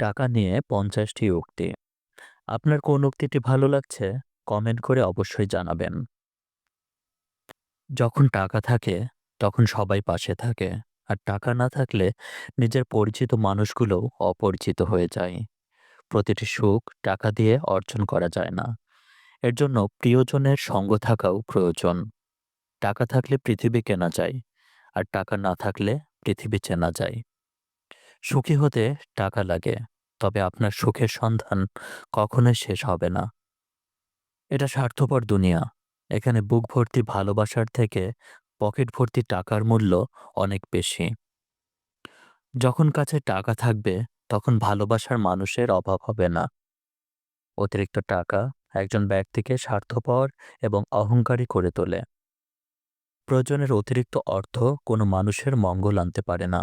টাকা নিয়ে পঞ্চাশটি উক্তি। আপনার কোন উক্তিটি ভালো লাগছে কমেন্ট করে অবশ্যই জানাবেন। যখন টাকা থাকে, তখন সবাই পাশে থাকে, আর টাকা না থাকলে নিজের পরিচিত মানুষগুলোও অপরিচিত হয়ে যায়। প্রতিটি সুখ টাকা দিয়ে অর্জন করা যায় না। এর জন্য প্রিয়জনের সঙ্গ থাকাও প্রয়োজন। টাকা থাকলে পৃথিবী কেনা যায়, আর টাকা না থাকলে পৃথিবী চেনা যায়। সুখী হতে টাকা লাগে। তবে আপনার সুখের সন্ধান কখনোই শেষ হবে না। এটা স্বার্থপর দুনিয়া। এখানে বুক ভর্তি ভালোবাসার থেকে পকেট ভর্তি টাকার মূল্য অনেক বেশি। যখন কাছে টাকা থাকবে, তখন ভালোবাসার মানুষের অভাব হবে না। অতিরিক্ত টাকা একজন ব্যক্তিকে স্বার্থপর এবং অহংকারী করে তোলে। প্রয়োজনের অতিরিক্ত অর্থ কোনো মানুষের মঙ্গল আনতে পারে না।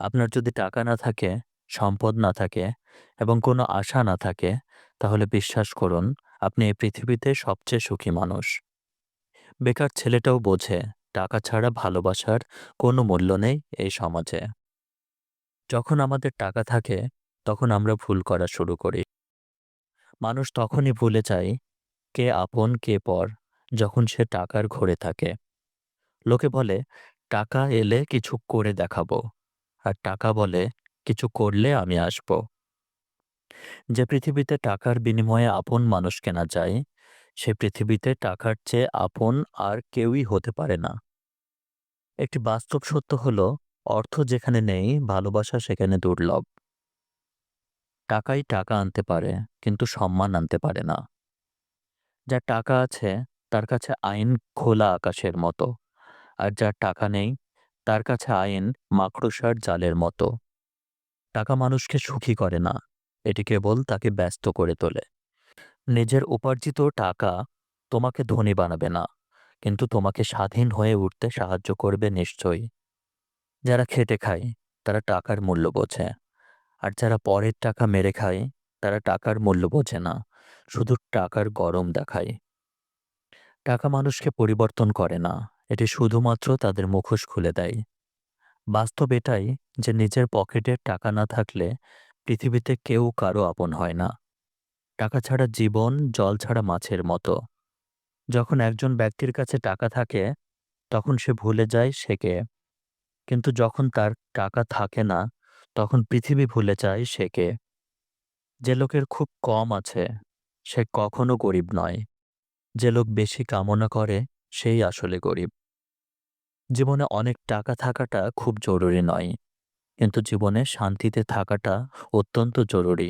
আপনার যদি টাকা না থাকে, সম্পদ না থাকে এবং কোনো আশা না থাকে, তাহলে বিশ্বাস করুন, আপনি এই পৃথিবীতে সবচেয়ে সুখী মানুষ। বেকার ছেলেটাও বোঝে, টাকা ছাড়া ভালোবাসার কোনো মূল্য নেই এই সমাজে। যখন আমাদের টাকা থাকে, তখন আমরা ভুল করা শুরু করি। মানুষ তখনই ভুলে যায়, কে আপন, কে পর, যখন সে টাকার ঘরে থাকে। লোকে বলে, টাকা এলে কিছু করে দেখাবো। আর টাকা বলে কিছু করলে আমি আসব। যে পৃথিবীতে টাকার বিনিময়ে আপন মানুষ কেনা যায়, সে পৃথিবীতে টাকার চেয়ে আপন আর কেউই হতে পারে না। একটি বাস্তব সত্য হলো, অর্থ যেখানে নেই, ভালোবাসা সেখানে দুর্লভ। টাকাই টাকা আনতে পারে, কিন্তু সম্মান আনতে পারে না। যার টাকা আছে, তার কাছে আইন খোলা আকাশের মতো। আর যার টাকা নেই তার কাছে আইন মাকড়সার জালের মতো। টাকা মানুষকে সুখী করে না, এটি কেবল তাকে ব্যস্ত করে তোলে। নিজের উপার্জিত টাকা তোমাকে ধনী বানাবে না, কিন্তু তোমাকে স্বাধীন হয়ে উঠতে সাহায্য করবে নিশ্চয়ই। যারা খেটে খায়, তারা টাকার মূল্য বোঝে, আর যারা পরের টাকা মেরে খায়, তারা টাকার মূল্য বোঝে না, শুধু টাকার গরম দেখায়। টাকা মানুষকে পরিবর্তন করে না এটি শুধুমাত্র তাদের মুখোশ খুলে দেয়। বাস্তব এটাই যে নিজের পকেটে টাকা না থাকলে পৃথিবীতে কেউ কারও আপন হয় না। টাকা ছাড়া জীবন, জল ছাড়া মাছের মতো। যখন একজন ব্যক্তির কাছে টাকা থাকে, তখন সে ভুলে যায় সে কে। কিন্তু যখন তার টাকা থাকে না, তখন পৃথিবী ভুলে যায় সে কে। যে লোকের খুব কম আছে, সে কখনো গরিব নয়। যে লোক বেশি কামনা করে সেই আসলে গরিব। জীবনে অনেক টাকা থাকাটা খুব জরুরি নয়। কিন্তু জীবনে শান্তিতে থাকাটা অত্যন্ত জরুরি।